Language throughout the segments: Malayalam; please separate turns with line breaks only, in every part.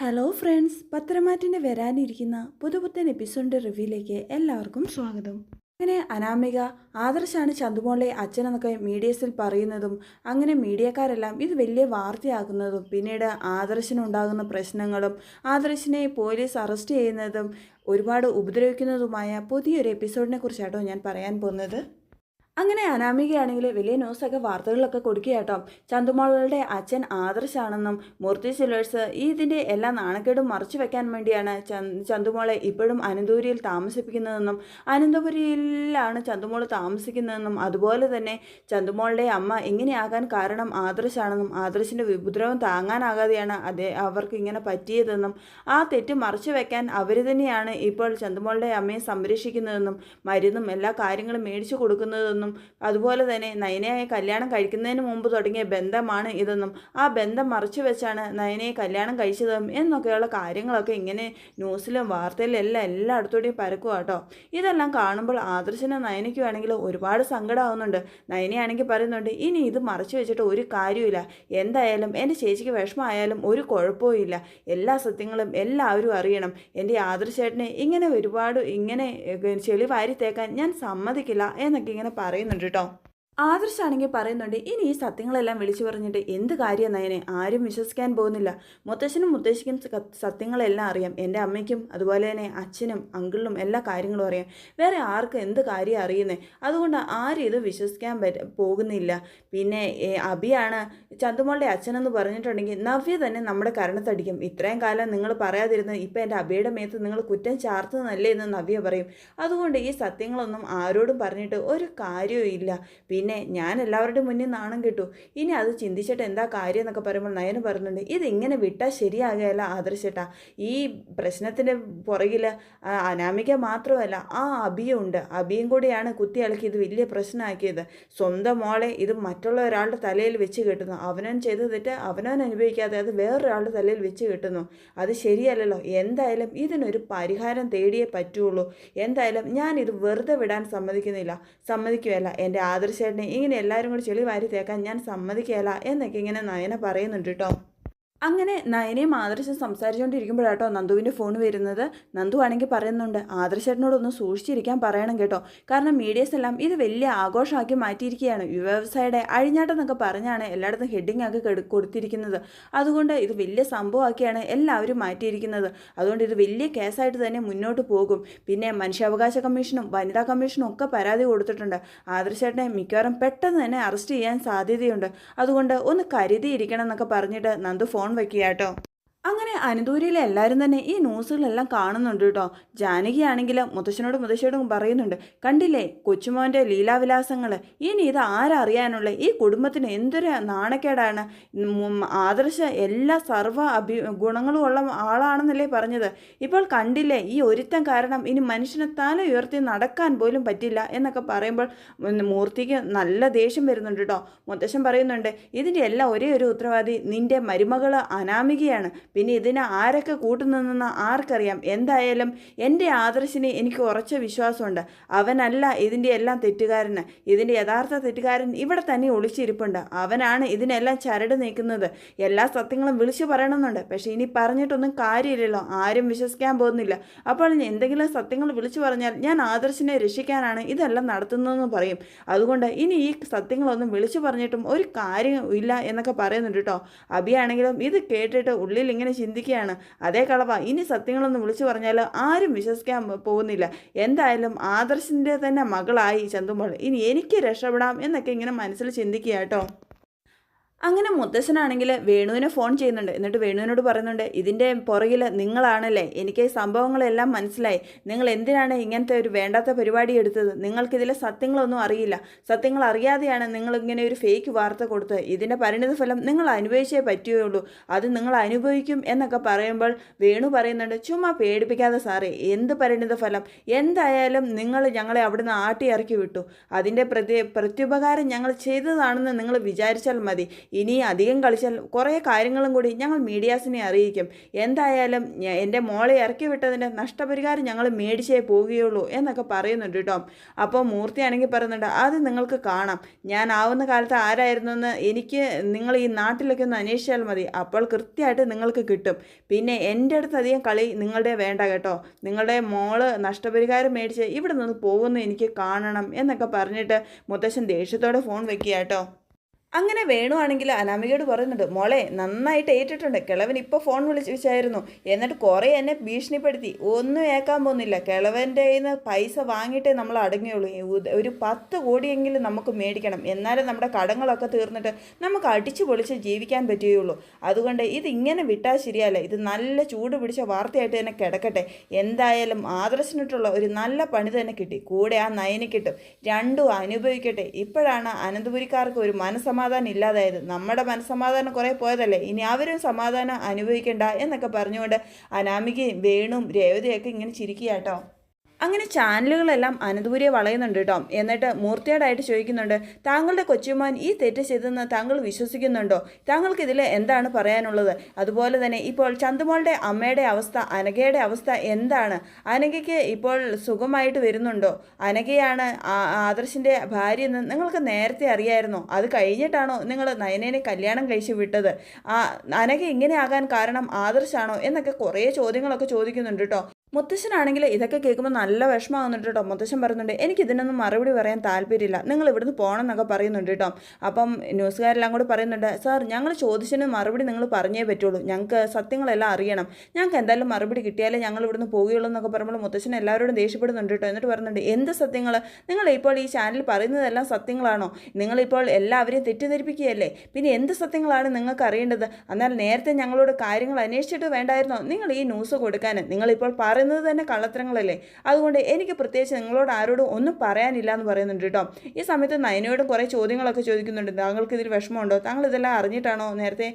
ഹലോ ഫ്രണ്ട്സ് പത്രമാറ്റിന്റെ വരാനിരിക്കുന്ന പുതുപുത്തൻ എപ്പിസോഡിന്റെ റിവ്യൂയിലേക്ക് എല്ലാവർക്കും സ്വാഗതം. അങ്ങനെ അനാമിക ആദർശാണ് ചന്തുമോളെ അച്ഛനെന്നൊക്കെ മീഡിയസിൽ പറയുന്നതും അങ്ങനെ മീഡിയക്കാരെല്ലാം ഇത് വലിയ വാർത്തയാക്കുന്നതും പിന്നീട് ആദർശിനുണ്ടാകുന്ന പ്രശ്നങ്ങളും ആദർശിനെ പോലീസ് അറസ്റ്റ് ചെയ്യുന്നതും ഒരുപാട് ഉപദ്രവിക്കുന്നതുമായ പുതിയൊരു എപ്പിസോഡിനെ കുറിച്ചാട്ടോ ഞാൻ പറയാൻ പോകുന്നത്. അങ്ങനെ അനാമികയാണെങ്കിൽ വലിയ ന്യൂസൊക്കെ വാർത്തകളിലൊക്കെ കൊടുക്കുക കേട്ടോ ചന്തുമോളുടെ അച്ഛൻ ആദർശാണെന്നും മൂർത്തി സിൽവേഴ്സ് ഈ ഇതിന്റെ എല്ലാ നാണക്കേടും മറച്ചു വെക്കാൻ വേണ്ടിയാണ് ചന്ത് ചന്തുമോളെ ഇപ്പോഴും അനന്തപുരിയിൽ താമസിപ്പിക്കുന്നതെന്നും അനന്തപുരിയിലാണ് ചന്തുമോൾ താമസിക്കുന്നതെന്നും അതുപോലെ തന്നെ ചന്തുമോളുടെ അമ്മ ഇങ്ങനെയാകാൻ കാരണം ആദർശാണെന്നും ആദർശിന്റെ ഉപദ്രവം താങ്ങാനാകാതെയാണ് അതേ അവർക്ക് ഇങ്ങനെ പറ്റിയതെന്നും ആ തെറ്റ് മറച്ചു വെക്കാൻ അവർ തന്നെയാണ് ഇപ്പോൾ ചന്തുമോളുടെ അമ്മയെ സംരക്ഷിക്കുന്നതെന്നും മരുന്നും എല്ലാ കാര്യങ്ങളും മേടിച്ചു കൊടുക്കുന്നതെന്നും അതുപോലെ തന്നെ നയനയെ കല്യാണം കഴിക്കുന്നതിന് മുമ്പ് തുടങ്ങിയ ബന്ധമാണ് ഇതെന്നും ആ ബന്ധം മറച്ചു വെച്ചാണ് നയനയെ കല്യാണം കഴിച്ചതും എന്നൊക്കെയുള്ള കാര്യങ്ങളൊക്കെ ഇങ്ങനെ ന്യൂസിലും വാർത്തയിലും എല്ലാം എല്ലായിടത്തോടെയും പരക്കുക കേട്ടോ. ഇതെല്ലാം കാണുമ്പോൾ ആദർശനും നയനയ്ക്ക് ആണെങ്കിൽ ഒരുപാട് സങ്കടമാവുന്നുണ്ട് നയനയാണെങ്കിൽ പറയുന്നുണ്ട് ഇനി ഇത് മറച്ചു വെച്ചിട്ട് ഒരു കാര്യമില്ല എന്തായാലും എന്റെ ചേച്ചിക്ക് വിഷമമായാലും ഒരു കുഴപ്പവും ഇല്ല. എല്ലാ സത്യങ്ങളും എല്ലാവരും അറിയണം. എന്റെ ആദർശേട്ടനെ ഇങ്ങനെ ഒരുപാട് ഇങ്ങനെ ചെളി വാരി തേക്കാൻ ഞാൻ സമ്മതിക്കില്ല എന്നൊക്കെ ഇങ്ങനെ പറയുന്നുണ്ട് കേട്ടോ ആദർശാണെങ്കിൽ പറയുന്നുണ്ട് ഇനി ഈ സത്യങ്ങളെല്ലാം വിളിച്ചു പറഞ്ഞിട്ട് എന്ത് കാര്യം നയനെ? ആരും വിശ്വസിക്കാൻ പോകുന്നില്ല. മുത്തശ്ശനും മുത്തശ്ശിക്കും സത്യങ്ങളെല്ലാം അറിയാം. എന്റെ അമ്മയ്ക്കും അതുപോലെ തന്നെ അച്ഛനും അങ്കിളിനും എല്ലാ കാര്യങ്ങളും അറിയാം. വേറെ ആർക്കും എന്ത് കാര്യം അറിയുന്നേ? അതുകൊണ്ട് ആരും ഇത് വിശ്വസിക്കാൻ പറ്റ പോകുന്നില്ല. പിന്നെ അബിയാണ് ചന്തുമോളുടെ അച്ഛനെന്ന് പറഞ്ഞിട്ടുണ്ടെങ്കിൽ നവ്യ തന്നെ നമ്മുടെ കരണത്തടിക്കും. ഇത്രയും കാലം നിങ്ങൾ പറയാതിരുന്നത് ഇപ്പം എന്റെ അഭിയുടെ മേത്ത് നിങ്ങൾ കുറ്റം ചാർത്തുന്നല്ലേ എന്ന് നവ്യ പറയും. അതുകൊണ്ട് ഈ സത്യങ്ങളൊന്നും ആരോടും പറഞ്ഞിട്ട് ഒരു കാര്യവും ഇല്ല. പിന്നെ ഞാൻ എല്ലാവരുടെ മുന്നിൽ നാണം കിട്ടും. ഇനി അത് ചിന്തിച്ചിട്ട് എന്താ കാര്യം എന്നൊക്കെ പറയുമ്പോൾ നയന് പറയുന്നുണ്ട് ഇതിങ്ങനെ വിട്ടാൽ ശരിയാകുകയല്ല ആദർശേട്ടാ. ഈ പ്രശ്നത്തിന്റെ പുറകിൽ അനാമിക മാത്രമല്ല ആ അബിയും ഉണ്ട്. അബിയും കൂടിയാണ് കുത്തി ഇളക്കി ഇത് വലിയ പ്രശ്നമാക്കിയത്. സ്വന്തം മോളെ ഇത് മറ്റുള്ള ഒരാളുടെ തലയിൽ വെച്ച് കെട്ടുന്നു. അവനവൻ ചെയ്ത് തെറ്റ് അവനവൻ അനുഭവിക്കാതെ അത് വേറൊരാളുടെ തലയിൽ വെച്ച് കെട്ടുന്നു. അത് ശരിയല്ലല്ലോ. എന്തായാലും ഇതിനൊരു പരിഹാരം തേടിയേ പറ്റുള്ളൂ. എന്തായാലും ഞാൻ ഇത് വെറുതെ വിടാൻ സമ്മതിക്കുന്നില്ല. സമ്മതിക്കുകയല്ല. എന്റെ ഇങ്ങനെ എല്ലാവരും കൂടി ചെളി വാരി തേക്കാൻ ഞാൻ സമ്മതിക്കേല എന്നൊക്കെ ഇങ്ങനെ നയന പറയുന്നുണ്ട് കേട്ടോ. അങ്ങനെ നയനയും ആദർശം സംസാരിച്ചുകൊണ്ടിരിക്കുമ്പോഴാട്ടോ നന്ദുവിന്റെ ഫോൺ വരുന്നത്. നന്ദു ആണെങ്കിൽ പറയുന്നുണ്ട് ആദർശേട്ടനോടൊന്ന് സൂക്ഷിച്ചിരിക്കാൻ പറയണം കേട്ടോ. കാരണം മീഡിയസ് എല്ലാം ഇത് വലിയ ആഘോഷമാക്കി മാറ്റിയിരിക്കുകയാണ്. യുവവ്യവസായയുടെ അഴിഞ്ഞാട്ടം എന്നൊക്കെ പറഞ്ഞാണ് എല്ലായിടത്തും ഹെഡിങ് ആക്കി കെടു- കൊടുത്തിരിക്കുന്നത്. അതുകൊണ്ട് ഇത് വലിയ സംഭവമാക്കിയാണ് എല്ലാവരും മാറ്റിയിരിക്കുന്നത്. അതുകൊണ്ട് ഇത് വലിയ കേസായിട്ട് തന്നെ മുന്നോട്ട് പോകും. പിന്നെ മനുഷ്യാവകാശ കമ്മീഷനും വനിതാ കമ്മീഷനും ഒക്കെ പരാതി കൊടുത്തിട്ടുണ്ട്. ആദർശേട്ടനെ മിക്കവാറും പെട്ടെന്ന് തന്നെ അറസ്റ്റ് ചെയ്യാൻ സാധ്യതയുണ്ട്. അതുകൊണ്ട് ഒന്ന് കരുതിയിരിക്കണം എന്നൊക്കെ പറഞ്ഞിട്ട് നന്ദു ഫോൺ വെക്കുക കേട്ടോ അങ്ങനെ അനന്തൂരിയിലെ എല്ലാവരും തന്നെ ഈ ന്യൂസുകളെല്ലാം കാണുന്നുണ്ട് കേട്ടോ. ജാനകി ആണെങ്കിൽ മുത്തശ്ശനോടും മുത്തശ്ശിയോടും പറയുന്നുണ്ട് കണ്ടില്ലേ കൊച്ചുമോന്റെ ലീലാവിലാസങ്ങൾ ഇനി ഇത് ആരറിയാനുള്ള ഈ കുടുംബത്തിന് എന്തൊരു നാണക്കേടാണ്? ആദർശ എല്ലാ സർവ അഭി ഗുണങ്ങളും ഉള്ള ആളാണെന്നല്ലേ പറഞ്ഞത്. ഇപ്പോൾ കണ്ടില്ലേ ഈ ഒരുത്തം കാരണം ഇനി മനുഷ്യനെ തല ഉയർത്തി നടക്കാൻ പോലും പറ്റില്ല എന്നൊക്കെ പറയുമ്പോൾ മൂർത്തിക്ക് നല്ല ദേഷ്യം വരുന്നുണ്ട് കേട്ടോ. മുത്തശ്ശൻ പറയുന്നുണ്ട് ഇതിന്റെ എല്ലാം ഒരേ ഒരു ഉത്തരവാദി നിന്റെ മരുമകൾ അനാമികയാണ്. പിന്നെ ഇതിനെ ആരൊക്കെ കൂട്ടുനിന്നെന്ന് ആർക്കറിയാം? എന്തായാലും എന്റെ ആദർശിന് എനിക്ക് ഉറച്ച വിശ്വാസമുണ്ട്. അവനല്ല ഇതിന്റെ എല്ലാം തെറ്റുകാരന്. ഇതിന്റെ യഥാർത്ഥ തെറ്റുകാരൻ ഇവിടെ തന്നെ ഒളിച്ചിരിപ്പുണ്ട്. അവനാണ് ഇതിനെല്ലാം ചരട് നീക്കുന്നത്. എല്ലാ സത്യങ്ങളും വിളിച്ചു പറയണമെന്നുണ്ട്. പക്ഷേ ഇനി പറഞ്ഞിട്ടൊന്നും കാര്യമില്ലല്ലോ. ആരും വിശ്വസിക്കാൻ പോകുന്നില്ല. അപ്പോൾ എന്തെങ്കിലും സത്യങ്ങൾ വിളിച്ചു പറഞ്ഞാൽ ഞാൻ ആദർശിനെ രക്ഷിക്കാനാണ് ഇതെല്ലാം നടത്തുന്നതെന്ന് പറയും. അതുകൊണ്ട് ഇനി ഈ സത്യങ്ങളൊന്നും വിളിച്ചു പറഞ്ഞിട്ടും ഒരു കാര്യം ഇല്ല എന്നൊക്കെ പറയുന്നുണ്ട് കേട്ടോ. അബിയാണെങ്കിലും ഇത് കേട്ടിട്ട് ഉള്ളിൽ ഇങ്ങനെ ചിന്തിക്കുകയാണ്. അതേ കളവ. ഇനി സത്യങ്ങളൊന്നും വിളിച്ചു പറഞ്ഞാൽ ആരും വിശ്വസിക്കാൻ പോകുന്നില്ല. എന്തായാലും ആദർശിന്റെ തന്നെ മകളായി ചന്തുമ്പോൾ ഇനി എനിക്ക് രക്ഷപ്പെടാം എന്നൊക്കെ ഇങ്ങനെ മനസ്സിൽ ചിന്തിക്കുക കേട്ടോ. അങ്ങനെ മുത്തശ്ശനാണെങ്കിൽ വേണുവിനെ ഫോൺ ചെയ്യുന്നുണ്ട്. എന്നിട്ട് വേണുവിനോട് പറയുന്നുണ്ട് ഇതിന്റെ പുറകിൽ നിങ്ങളാണല്ലേ. എനിക്ക് സംഭവങ്ങളെല്ലാം മനസ്സിലായി. നിങ്ങൾ എന്തിനാണ് ഇങ്ങനത്തെ ഒരു വേണ്ടാത്ത പരിപാടി എടുത്തത്? നിങ്ങൾക്കിതിലെ സത്യങ്ങളൊന്നും അറിയില്ല. സത്യങ്ങൾ അറിയാതെയാണ് നിങ്ങൾ ഇങ്ങനെ ഒരു ഫേക്ക് വാർത്ത കൊടുത്തത്. ഇതിന്റെ പരിണിതഫലം നിങ്ങൾ അനുഭവിച്ചേ പറ്റുകയുള്ളൂ. അത് നിങ്ങൾ അനുഭവിക്കും എന്നൊക്കെ പറയുമ്പോൾ വേണു പറയുന്നുണ്ട് ചുമ്മാ പേടിപ്പിക്കാതെ സാറേ എന്ത് പരിണിതഫലം? എന്തായാലും നിങ്ങൾ ഞങ്ങളെ അവിടുന്ന് ആട്ടി ഇറക്കി വിട്ടു. അതിന്റെ പ്രതി പ്രത്യുപകാരം ഞങ്ങൾ ചെയ്തതാണെന്ന് നിങ്ങൾ വിചാരിച്ചാൽ മതി. ഇനി അധികം കളിച്ചാൽ കുറേ കാര്യങ്ങളും കൂടി ഞങ്ങൾ മീഡിയാസിനെ അറിയിക്കും. എന്തായാലും എന്റെ മോളെ ഇറക്കി വിട്ടതിന്റെ നഷ്ടപരിഹാരം ഞങ്ങൾ മേടിച്ചേ പോവുകയുള്ളൂ എന്നൊക്കെ പറയുന്നുണ്ട് കേട്ടോ. അപ്പോൾ മൂർത്തിയാണെങ്കിൽ പറയുന്നുണ്ട് അത് നിങ്ങൾക്ക് കാണാം. ഞാൻ ആവുന്ന കാലത്ത് ആരായിരുന്നു എന്ന് എനിക്ക് നിങ്ങൾ ഈ നാട്ടിലൊക്കെ ഒന്ന് അന്വേഷിച്ചാൽ മതി. അപ്പോൾ കൃത്യമായിട്ട് നിങ്ങൾക്ക് കിട്ടും. പിന്നെ എന്റെ അടുത്ത് അധികം കളി നിങ്ങളുടെ വേണ്ട കേട്ടോ. നിങ്ങളുടെ മോൾ നഷ്ടപരിഹാരം മേടിച്ച് ഇവിടെ നിന്ന് പോകുന്ന എനിക്ക് കാണണം എന്നൊക്കെ പറഞ്ഞിട്ട് മുത്തശ്ശൻ ദേഷ്യത്തോടെ ഫോൺ വെക്കുക കേട്ടോ. അങ്ങനെ വേണുവാണെങ്കിൽ അനാമികയോട് പറയുന്നുണ്ട് മോളെ നന്നായിട്ട് ഏറ്റിട്ടുണ്ട്. കിളവൻ ഇപ്പോൾ ഫോൺ വിളിച്ച് വിളിച്ചായിരുന്നു എന്നിട്ട് കുറേ എന്നെ ഭീഷണിപ്പെടുത്തി. ഒന്നും ഏക്കാൻ പോകുന്നില്ല. കിളവന്റെ കയ്യിൽ നിന്ന് പൈസ വാങ്ങിയിട്ടേ നമ്മൾ അടങ്ങിയുള്ളൂ ഒരു പത്ത് കോടിയെങ്കിലും നമുക്ക് മേടിക്കണം. എന്നാലേ നമ്മുടെ കടങ്ങളൊക്കെ തീർന്നിട്ട് നമുക്ക് അടിച്ചു പൊളിച്ച് ജീവിക്കാൻ പറ്റുകയുള്ളൂ. അതുകൊണ്ട് ഇതിങ്ങനെ വിട്ടാൽ ശരിയല്ല. ഇത് നല്ല ചൂട് പിടിച്ച വാർത്തയായിട്ട് തന്നെ കിടക്കട്ടെ. എന്തായാലും ആദർശനിട്ടുള്ള ഒരു നല്ല പണി തന്നെ കിട്ടി. കൂടെ ആ നയന് കിട്ടും. രണ്ടും അനുഭവിക്കട്ടെ. ഇപ്പോഴാണ് അനന്തപുരിക്കാർക്ക് ഒരു മനസ്സമാധാനം ഇല്ലാതായത്. നമ്മുടെ മനസ്സമാധാനം കുറേ പോയതല്ലേ? ഇനി അവരും സമാധാനം അനുഭവിക്കേണ്ട എന്നൊക്കെ പറഞ്ഞുകൊണ്ട് അനാമികയും വേണും രേവതയൊക്കെ ഇങ്ങനെ ചിരിക്കുക കേട്ടോ അങ്ങനെ ചാനലുകളെല്ലാം അനന്തപുരിയെ വളയുന്നുണ്ട് കേട്ടോ. എന്നിട്ട് മൂർത്തിയോടായിട്ട് ചോദിക്കുന്നുണ്ട് താങ്കളുടെ കൊച്ചുമാൻ ഈ തെറ്റ് ചെയ്തെന്ന് താങ്കൾ വിശ്വസിക്കുന്നുണ്ടോ? താങ്കൾക്ക് ഇതിൽ എന്താണ് പറയാനുള്ളത്? അതുപോലെ തന്നെ ഇപ്പോൾ ചന്തുമോളുടെ അമ്മയുടെ അവസ്ഥ അനഘയുടെ അവസ്ഥ എന്താണ്? അനഘയ്ക്ക് ഇപ്പോൾ സുഖമായിട്ട് വരുന്നുണ്ടോ? അനഘയാണ് ആ- ആദർശിന്റെ ഭാര്യ എന്ന് നിങ്ങൾക്ക് നേരത്തെ അറിയായിരുന്നോ? അത് കഴിഞ്ഞിട്ടാണോ നിങ്ങൾ നയനേനെ കല്യാണം കഴിച്ച് വിട്ടത്? ആ അനഘ ഇങ്ങനെ ആകാൻ കാരണം ആദർശാണോ? എന്നൊക്കെ കുറേ ചോദ്യങ്ങളൊക്കെ ചോദിക്കുന്നുണ്ട് കേട്ടോ. മുത്തശ്ശനാണെങ്കിൽ ഇതൊക്കെ കേൾക്കുമ്പോൾ നല്ല വിഷമമാകുന്നുണ്ട് കേട്ടോ. മുത്തശ്ശൻ പറയുന്നുണ്ട് എനിക്ക് ഇതിനൊന്നും മറുപടി പറയാൻ താല്പര്യമില്ല. നിങ്ങൾ ഇവിടുന്ന് പോകണം എന്നൊക്കെ പറയുന്നുണ്ട് കേട്ടോ. അപ്പം ന്യൂസുകാരെല്ലാം കൂടി പറയുന്നുണ്ട് സാർ ഞങ്ങൾ ചോദിച്ചതിന് മറുപടി നിങ്ങൾ പറഞ്ഞേ പറ്റുള്ളൂ. ഞങ്ങൾക്ക് സത്യങ്ങളെല്ലാം അറിയണം. ഞങ്ങൾക്ക് എന്തായാലും മറുപടി കിട്ടിയാലേ ഞങ്ങൾ ഇവിടുന്ന് പോവുകയുള്ളൂ എന്നൊക്കെ പറയുമ്പോൾ മുത്തശ്ശൻ എല്ലാവരോടും ദേഷ്യപ്പെടുന്നുണ്ട് കേട്ടോ. എന്നിട്ട് പറയുന്നുണ്ട് എന്ത് സത്യങ്ങൾ? നിങ്ങൾ ഇപ്പോൾ ഈ ചാനൽ പറയുന്നതെല്ലാം സത്യങ്ങളാണോ? നിങ്ങളിപ്പോൾ എല്ലാവരെയും തെറ്റിദ്ധരിപ്പിക്കുകയല്ലേ? പിന്നെ എന്ത് സത്യങ്ങളാണ് നിങ്ങൾക്ക് അറിയേണ്ടത്? എന്നാൽ നേരത്തെ ഞങ്ങളോട് കാര്യങ്ങൾ അന്വേഷിച്ചിട്ട് വേണ്ടായിരുന്നോ? നിങ്ങൾ ഈ ന്യൂസ് കൊടുക്കാൻ നിങ്ങളിപ്പോൾ പറയുന്നത് തന്നെ കള്ളത്തരങ്ങളല്ലേ? അതുകൊണ്ട് എനിക്ക് പ്രത്യേകിച്ച് നിങ്ങളോട് ആരോടും ഒന്നും പറയാനില്ല എന്ന് പറയുന്നുണ്ട് കേട്ടോ. ഈ സമയത്ത് നയനയോടും കുറേ ചോദ്യങ്ങളൊക്കെ ചോദിക്കുന്നുണ്ട്. താങ്കൾക്ക് ഇതിൽ വിഷമമുണ്ടോ? താങ്കൾ ഇതെല്ലാം അറിഞ്ഞിട്ടാണോ നേരത്തെ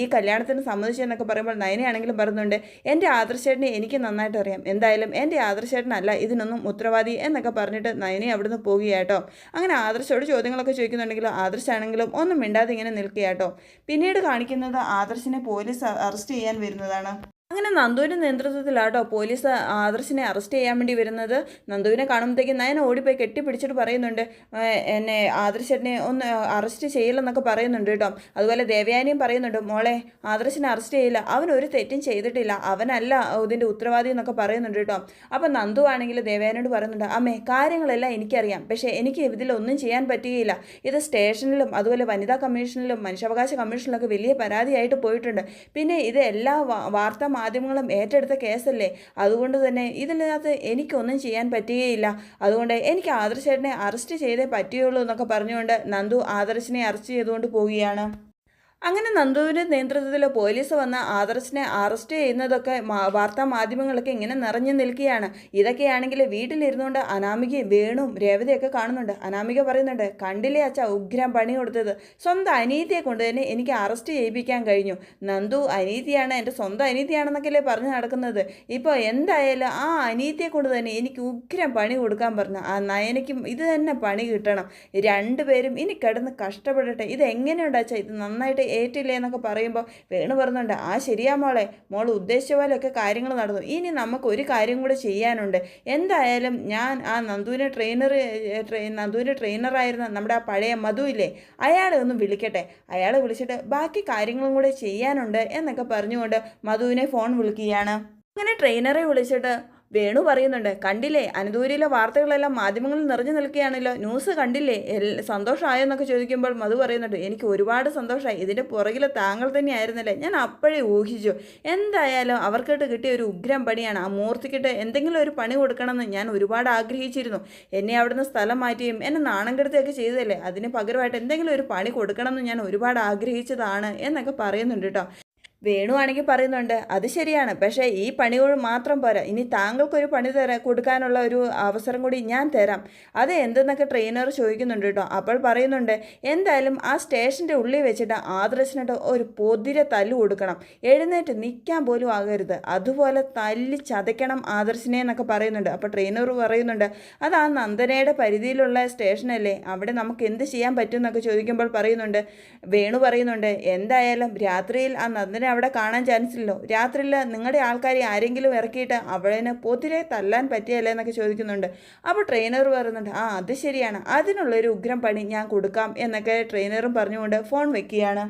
ഈ കല്യാണത്തിന് സമ്മതിച്ചതെന്നൊക്കെ പറയുമ്പോൾ നയനയാണെങ്കിലും പറയുന്നുണ്ട് എന്റെ ആദർശേട്ടനെ എനിക്ക് നന്നായിട്ട് അറിയാം. എന്തായാലും എന്റെ ആദർശേട്ടനല്ല ഇതിനൊന്നും ഉത്തരവാദി എന്നൊക്കെ പറഞ്ഞിട്ട് നയനെ അവിടുന്ന് പോകുകയാട്ടോ അങ്ങനെ ആദർശോട് ചോദ്യങ്ങളൊക്കെ ചോദിക്കുന്നുണ്ടെങ്കിലും ആദർശാണെങ്കിലും ഒന്നും മിണ്ടാതെ ഇങ്ങനെ നിൽക്കുകയാട്ടോ പിന്നീട് കാണിക്കുന്നത് ആദർശിനെ പോലീസ് അറസ്റ്റ് ചെയ്യാൻ വരുന്നതാണ്. അങ്ങനെ നന്ദുവിന്റെ നേതൃത്വത്തിലാട്ടോ പോലീസ് ആദർശിനെ അറസ്റ്റ് ചെയ്യാൻ വേണ്ടി വരുന്നത്. നന്ദുവിനെ കാണുമ്പോഴത്തേക്കും നയൻ ഓടിപ്പോയി കെട്ടിപ്പിടിച്ചിട്ട് പറയുന്നുണ്ട് "ഏ, എന്നെ ആദർശനെ ഒന്ന് അറസ്റ്റ് ചെയ്യില്ലെന്നൊക്കെ പറയുന്നുണ്ട് കേട്ടോ. അതുപോലെ ദേവയാനിയും പറയുന്നുണ്ട് മോളെ ആദർശനെ അറസ്റ്റ് ചെയ്യില്ല. അവൻ ഒരു തെറ്റും ചെയ്തിട്ടില്ല. അവനല്ല ഇതിന്റെ ഉത്തരവാദി എന്നൊക്കെ പറയുന്നുണ്ട് കേട്ടോ. അപ്പം നന്ദു ആണെങ്കിൽ ദേവയാനിയോട് പറയുന്നുണ്ട് അമ്മേ കാര്യങ്ങളെല്ലാം എനിക്കറിയാം. പക്ഷേ എനിക്ക് ഇതിലൊന്നും ചെയ്യാൻ പറ്റുകയില്ല. ഇത് സ്റ്റേഷനിലും അതുപോലെ വനിതാ കമ്മീഷനിലും മനുഷ്യാവകാശ കമ്മീഷനിലൊക്കെ വലിയ പരാതിയായിട്ട് പോയിട്ടുണ്ട്. പിന്നെ ഇത് എല്ലാ വാർത്താ മാധ്യമങ്ങളും ഏറ്റെടുത്ത കേസല്ലേ? അതുകൊണ്ട് തന്നെ ഇതിനകത്ത് എനിക്കൊന്നും ചെയ്യാൻ പറ്റുകയില്ല. അതുകൊണ്ട് എനിക്ക് ആദർശേട്ടനെ അറസ്റ്റ് ചെയ്തേ പറ്റുകയുള്ളൂ എന്നൊക്കെ പറഞ്ഞുകൊണ്ട് നന്ദു ആദർശിനെ അറസ്റ്റ് ചെയ്തുകൊണ്ട് പോവുകയാണ്. അങ്ങനെ നന്ദുവിന്റെ നേതൃത്വത്തിൽ പോലീസ് വന്ന് ആദർശിനെ അറസ്റ്റ് ചെയ്യുന്നതൊക്കെ വാർത്താ മാധ്യമങ്ങളൊക്കെ ഇങ്ങനെ നിറഞ്ഞു നിൽക്കുകയാണ്. ഇതൊക്കെയാണെങ്കിൽ വീട്ടിലിരുന്നുകൊണ്ട് അനാമികയും വേണും രേവതയൊക്കെ കാണുന്നുണ്ട്. അനാമിക പറയുന്നുണ്ട് കണ്ടില്ലേ അച്ഛ ഉഗ്രം പണി കൊടുത്തത്. സ്വന്തം അനീതിയെ കൊണ്ട് തന്നെ എനിക്ക് അറസ്റ്റ് ചെയ്യിപ്പിക്കാൻ കഴിഞ്ഞു. നന്ദു അനീതിയാണ് എന്റെ സ്വന്തം അനീതിയാണെന്നൊക്കെയല്ലേ പറഞ്ഞു നടക്കുന്നത്. ഇപ്പോൾ എന്തായാലും ആ അനീതിയെ കൊണ്ട് തന്നെ എനിക്ക് ഉഗ്രം പണി കൊടുക്കാൻ പറഞ്ഞു. ആ നയനയ്ക്കും ഇത് തന്നെ പണി കിട്ടണം. രണ്ടുപേരും ഇനി കിടന്ന് കഷ്ടപ്പെടട്ടെ. ഇത് എങ്ങനെയുണ്ടാച്ചാൽ ഇത് നന്നായിട്ട് ഏറ്റില്ലേ എന്നൊക്കെ പറയുമ്പോൾ വേണു പറഞ്ഞുണ്ട് ആ ശരിയാ മോളെ മോൾ ഉദ്ദേശിച്ച പോലെയൊക്കെ കാര്യങ്ങൾ നടന്നു. ഇനി നമുക്ക് ഒരു കാര്യം കൂടെ ചെയ്യാനുണ്ട്. എന്തായാലും ഞാൻ ആ നന്ദുവിനെ ട്രെയിനർ നന്ദുവിന്റെ ട്രെയിനറായിരുന്ന നമ്മുടെ ആ പഴയ മധു ഇല്ലേ അയാളെ ഒന്ന് വിളിക്കട്ടെ. അയാളെ വിളിച്ചിട്ട് ബാക്കി കാര്യങ്ങളും കൂടെ ചെയ്യാനുണ്ട് എന്നൊക്കെ പറഞ്ഞുകൊണ്ട് മധുവിനെ ഫോൺ വിളിക്കുകയാണ്. അങ്ങനെ ട്രെയിനറെ വിളിച്ചിട്ട് വേണു പറയുന്നുണ്ട് കണ്ടില്ലേ? അനദൂരിയിലെ വാർത്തകളെല്ലാം മാധ്യമങ്ങളിൽ നിറഞ്ഞു നിൽക്കുകയാണല്ലോ. ന്യൂസ് കണ്ടില്ലേ? സന്തോഷമായോ എന്നൊക്കെ ചോദിക്കുമ്പോൾ മധു പറയുന്നുണ്ട് എനിക്ക് ഒരുപാട് സന്തോഷമായി ഇതിന്റെ പുറകിൽ താങ്കൾ തന്നെ ആയിരുന്നില്ലേ ഞാൻ അപ്പോഴേ ഊഹിച്ചു. എന്തായാലും അവർക്കിട്ട് കിട്ടിയ ഒരു ഉഗ്രം പണിയാണ്. ആ മൂർത്തിക്കിട്ട് എന്തെങ്കിലും ഒരു പണി കൊടുക്കണമെന്ന് ഞാൻ ഒരുപാട് ആഗ്രഹിച്ചിരുന്നു. എന്നെ അവിടുന്ന് സ്ഥലം മാറ്റിയും എന്നെ നാണം കെടുത്തുകയൊക്കെ ചെയ്തതല്ലേ? അതിന് പകരമായിട്ട് എന്തെങ്കിലും ഒരു പണി കൊടുക്കണമെന്ന് ഞാൻ ഒരുപാട് ആഗ്രഹിച്ചതാണ് എന്നൊക്കെ പറയുന്നുണ്ട് കേട്ടോ. വേണുവാണെങ്കിൽ പറയുന്നുണ്ട് അത് ശരിയാണ്. പക്ഷേ ഈ പണികൾ മാത്രം പോരാ. ഇനി താങ്കൾക്കൊരു പണി തരാ കൊടുക്കാനുള്ള ഒരു അവസരം കൂടി ഞാൻ തരാം. അത് എന്തെന്നൊക്കെ ട്രെയിനർ ചോദിക്കുന്നുണ്ട് കേട്ടോ. അപ്പോൾ പറയുന്നുണ്ട് എന്തായാലും ആ സ്റ്റേഷന്റെ ഉള്ളിൽ വെച്ചിട്ട് ആദർശനോട് ഒരു പൊതിരെ തല്ലു കൊടുക്കണം. എഴുന്നേറ്റ് നിൽക്കാൻ പോലും ആകരുത്. അതുപോലെ തല്ലി ചതയ്ക്കണം ആദർശിനെ എന്നൊക്കെ പറയുന്നുണ്ട്. അപ്പോൾ ട്രെയിനർ പറയുന്നുണ്ട് അത് ആ നന്ദനയുടെ പരിധിയിലുള്ള സ്റ്റേഷനല്ലേ? അവിടെ നമുക്ക് എന്ത് ചെയ്യാൻ പറ്റും? എന്നൊക്കെ ചോദിക്കുമ്പോൾ പറയുന്നുണ്ട് വേണു പറയുന്നുണ്ട് എന്തായാലും രാത്രിയിൽ ആ നന്ദനെ അവിടെ കാണാൻ ചാൻസ് ഇല്ലല്ലോ രാത്രിയിൽ നിങ്ങളുടെ ആൾക്കാരെ ആരെങ്കിലും ഇറക്കിയിട്ട് അവളെ പൊതിരെ തല്ലാൻ പറ്റിയല്ലേ എന്നൊക്കെ ചോദിക്കുന്നുണ്ട്. അപ്പോൾ ട്രെയിനർ പറയുന്നുണ്ട് ആ അത് ശരിയാണ്. അതിനുള്ളൊരു ഉഗ്രം പണി ഞാൻ കൊടുക്കാം എന്നൊക്കെ ട്രെയിനറും പറഞ്ഞുകൊണ്ട് ഫോൺ വെക്കുകയാണ്.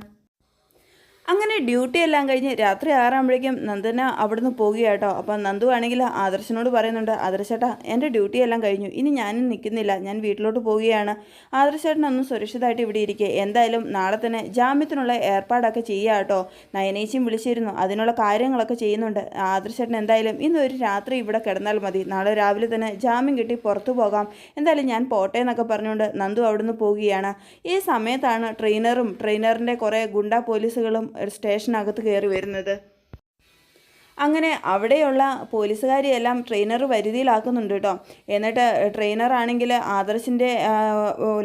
അങ്ങനെ ഡ്യൂട്ടി എല്ലാം കഴിഞ്ഞ് രാത്രി ആറാകുമ്പോഴേക്കും നന്ദന അവിടുന്ന് പോകുകയാട്ടോ. അപ്പം നന്ദു ആണെങ്കിൽ ആദർശനോട് പറയുന്നുണ്ട് ആദർശേട്ടാ എന്റെ ഡ്യൂട്ടി എല്ലാം കഴിഞ്ഞു. ഇനി ഞാനും നിൽക്കുന്നില്ല. ഞാൻ വീട്ടിലോട്ട് പോവുകയാണ്. ആദർശേട്ടനൊന്നും സുരക്ഷിതമായിട്ട് ഇവിടെ ഇരിക്കുക എന്തായാലും നാളെ തന്നെ ജാമ്യത്തിനുള്ള ഏർപ്പാടൊക്കെ ചെയ്യുക കേട്ടോ. നയനേച്ചിയും വിളിച്ചിരുന്നു. അതിനുള്ള കാര്യങ്ങളൊക്കെ ചെയ്യുന്നുണ്ട്. ആദർശേട്ടൻ എന്തായാലും ഇന്ന് ഒരു രാത്രി ഇവിടെ കിടന്നാൽ മതി. നാളെ രാവിലെ തന്നെ ജാമ്യം കിട്ടി പുറത്തു പോകാം. എന്തായാലും ഞാൻ പോട്ടെ എന്നൊക്കെ പറഞ്ഞുകൊണ്ട് നന്ദു അവിടുന്ന് പോവുകയാണ് ഈ സമയത്താണ് ട്രെയിനറും ട്രെയിനറിന്റെ കുറേ ഗുണ്ട പോലീസുകളും സ്റ്റേഷനകത്ത് കയറി വരുന്നത്. അങ്ങനെ അവിടെയുള്ള പോലീസുകാരിയെല്ലാം ട്രെയിനർ വരുതിയിലാക്കുന്നുണ്ട് കേട്ടോ. എന്നിട്ട് ട്രെയിനറാണെങ്കിൽ ആദർശിന്റെ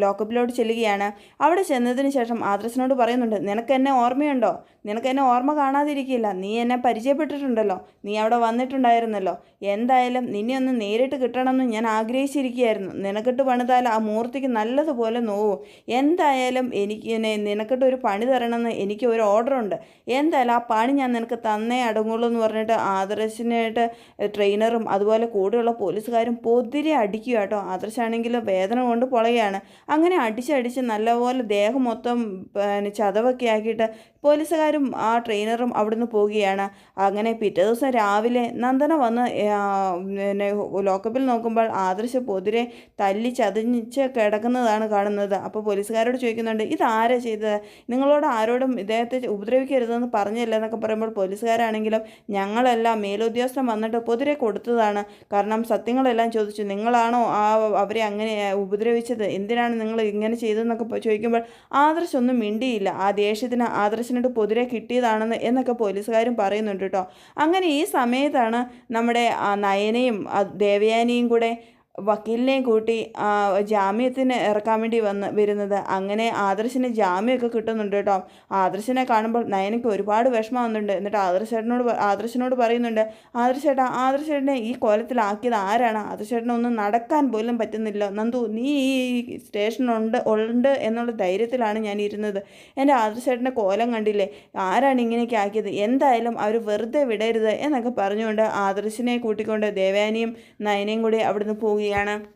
ലോക്കപ്പിലോട്ട് ചെല്ലുകയാണ്. അവിടെ ചെന്നതിന് ശേഷം ആദർശിനോട് പറയുന്നുണ്ട് നിനക്ക് എന്നെ ഓർമ്മയുണ്ടോ? നിനക്ക് എന്നെ ഓർമ്മ കാണാതിരിക്കില്ല. നീ എന്നെ പരിചയപ്പെട്ടിട്ടുണ്ടല്ലോ. നീ അവിടെ വന്നിട്ടുണ്ടായിരുന്നല്ലോ. എന്തായാലും നിന്നെ ഒന്ന് നേരിട്ട് കിട്ടണമെന്ന് ഞാൻ ആഗ്രഹിച്ചിരിക്കുകയായിരുന്നു. നിനക്കിട്ട് പണിതാൽ ആ മൂർത്തിക്ക് നല്ലതുപോലെ നോവും. എന്തായാലും എനിക്ക് നിനക്കിട്ട് ഒരു പണി തരണമെന്ന് എനിക്ക് ഒരു ഓർഡറുണ്ട്. എന്തായാലും ആ പണി ഞാൻ നിനക്ക് തന്നേ അടങ്ങുള്ളൂ എന്ന് പറഞ്ഞിട്ട് ആദർശിനായിട്ട് ട്രെയിനറും അതുപോലെ കൂടെയുള്ള പോലീസുകാരും പൊതിരെ അടിക്കുക കേട്ടോ. ആദർശാണെങ്കിൽ വേദന കൊണ്ട് പൊളയാണ്. അങ്ങനെ അടിച്ചടിച്ച് നല്ലപോലെ ദേഹം മൊത്തം ചതവൊക്കെ ആക്കിയിട്ട് പോലീസുകാരും ആ ട്രെയിനറും അവിടുന്ന് പോവുകയാണ്. അങ്ങനെ പിറ്റേ ദിവസം രാവിലെ നന്ദന വന്ന് പിന്നെ ലോക്കപ്പിൽ നോക്കുമ്പോൾ ആദർശ പൊതിരെ തല്ലി ചതിഞ്ഞ് കിടക്കുന്നതാണ് കാണുന്നത്. അപ്പോൾ പോലീസുകാരോട് ചോദിക്കുന്നുണ്ട് ഇതാരാ ചെയ്തത്? നിങ്ങളോട് ആരോടും ഇദ്ദേഹത്തെ ഉപദ്രവിക്കരുതെന്ന് പറഞ്ഞില്ല എന്നൊക്കെ പറയുമ്പോൾ പോലീസുകാരാണെങ്കിലും ഞങ്ങളെല്ലാം മേലുദ്യോഗസ്ഥൻ വന്നിട്ട് പൊതിരെ കൊടുത്തതാണ്. കാരണം സത്യങ്ങളെല്ലാം ചോദിച്ചു നിങ്ങളാണോ ആ അവരെ അങ്ങനെ ഉപദ്രവിച്ചത്? എന്തിനാണ് നിങ്ങൾ ഇങ്ങനെ ചെയ്തതെന്നൊക്കെ ചോദിക്കുമ്പോൾ ആദർശ് ഒന്നും മിണ്ടിയില്ല. ആ ദേഷ്യത്തിന് ആദർശിനോട് പൊതിരെ കിട്ടിയതാണെന്ന് എന്നൊക്കെ പോലീസുകാരും പറയുന്നുണ്ട് കേട്ടോ. അങ്ങനെ ഈ സമയത്താണ് നമ്മുടെ നയനയും ദേവയാനിയും കൂടെ വക്കീലിനെയും കൂട്ടി ജാമ്യത്തിന് ഇറക്കാൻ വേണ്ടി വന്ന് വരുന്നത്. അങ്ങനെ ആദർശിന് ജാമ്യമൊക്കെ കിട്ടുന്നുണ്ട് കേട്ടോ. ആദർശിനെ കാണുമ്പോൾ നയനയ്ക്ക് ഒരുപാട് വിഷമം വന്നിട്ടുണ്ട്. എന്നിട്ട് ആദർശേട്ടനോട് ആദർശനോട് പറയുന്നുണ്ട് ആദർശേട്ടാ ആദർശേട്ടനെ ഈ കോലത്തിലാക്കിയത് ആരാണ്? ആദർശേട്ടനൊന്നും നടക്കാൻ പോലും പറ്റുന്നില്ല. നന്ദു നീ ഈ സ്റ്റേഷനുണ്ട് ഉണ്ട് എന്നുള്ള ധൈര്യത്തിലാണ് ഞാൻ ഇരുന്നത്. എന്റെ ആദർശേട്ടന്റെ കോലം കണ്ടില്ലേ? ആരാണ് ഇങ്ങനെയൊക്കെ ആക്കിയത്? എന്തായാലും അവർ വെറുതെ വിടരുത് എന്നൊക്കെ പറഞ്ഞുകൊണ്ട് ആദർശിനെ കൂട്ടിക്കൊണ്ട് ദേവാനിയും നയനയും കൂടി അവിടുന്ന് പോവുകയാണ്